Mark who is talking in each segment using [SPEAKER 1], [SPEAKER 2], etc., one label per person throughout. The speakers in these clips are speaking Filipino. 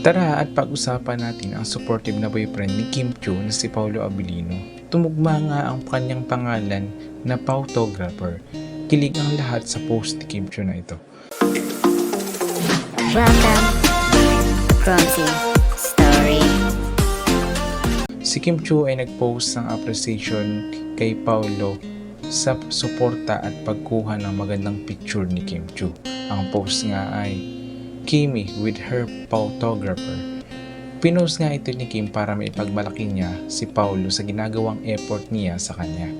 [SPEAKER 1] Tara at pag-usapan natin ang supportive na boyfriend ni Kim Chiu na si Paolo Abilino. Tumugma nga ang kanyang pangalan na photographer. Kilig ang lahat sa post ni Kim Chiu na ito.
[SPEAKER 2] Welcome, Promising Story.
[SPEAKER 1] Si Kim Chiu ay nag-post ng appreciation kay Paolo sa suporta at pagkuha ng magandang picture ni Kim Chiu. Ang post nga ay Kimi with her photographer. Pinost nga ito ni Kim para maipagmalaki niya si Paolo sa ginagawang effort niya sa kanya.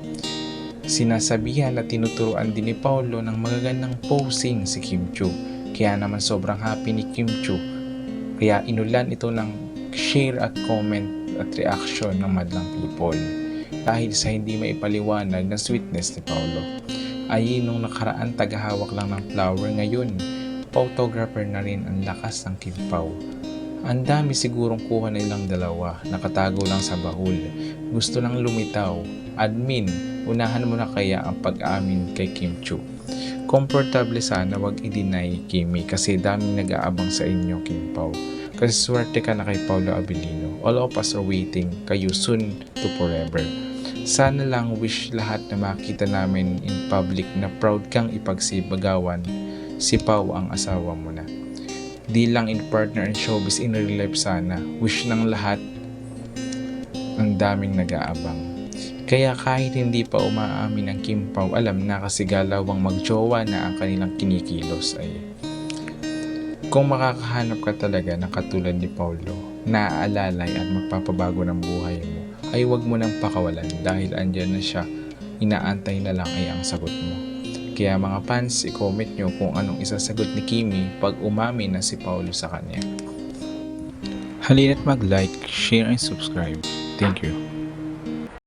[SPEAKER 1] Sinasabihan at tinuturuan din ni Paolo ng magagandang posing si Kim Chiu. Kaya naman sobrang happy ni Kim Chiu. Kaya inulan ito ng share at comment at reaction ng madlang people dahil sa hindi maipaliwanag na sweetness ni Paolo. Ay nung nakaraan tagahawak lang ng flower ngayon, photographer na rin ang lakas ng kimpaw. Ang dami sigurong kuha nilang dalawa, nakatago lang sa bahul. Gusto lang lumitaw. Admin, unahan mo na kaya ang pag-amin kay Kim Chu. Komportable sana wag i-deny Kimi kasi daming nag-aabang sa inyo Kim Pao. Kasi swerte ka na kay Paulo Abilino. All of us are waiting kayo soon to forever. Sana lang wish lahat na makita namin in public na proud kang ipagsibagawan si Pau ang asawa mo na. Di lang in partner and showbiz in real life sana. Wish ng lahat ang daming nag-aabang. Kaya kahit hindi pa umaamin ang Kim Pao, alam na kasi galawang magjowa na ang kanilang kinikilos ay kung makakahanap ka talaga ng katulad ni Paulo na aalalay at magpapabago ng buhay mo, ay huwag mo nang pakawalan dahil andyan na siya, inaantay na lang ay ang sagot mo. Kaya mga fans, i-comment nyo kung anong isasagot ni Kimi pag umamin na si Paulo sa kanya. Halina't mag-like, share, and subscribe. Thank you.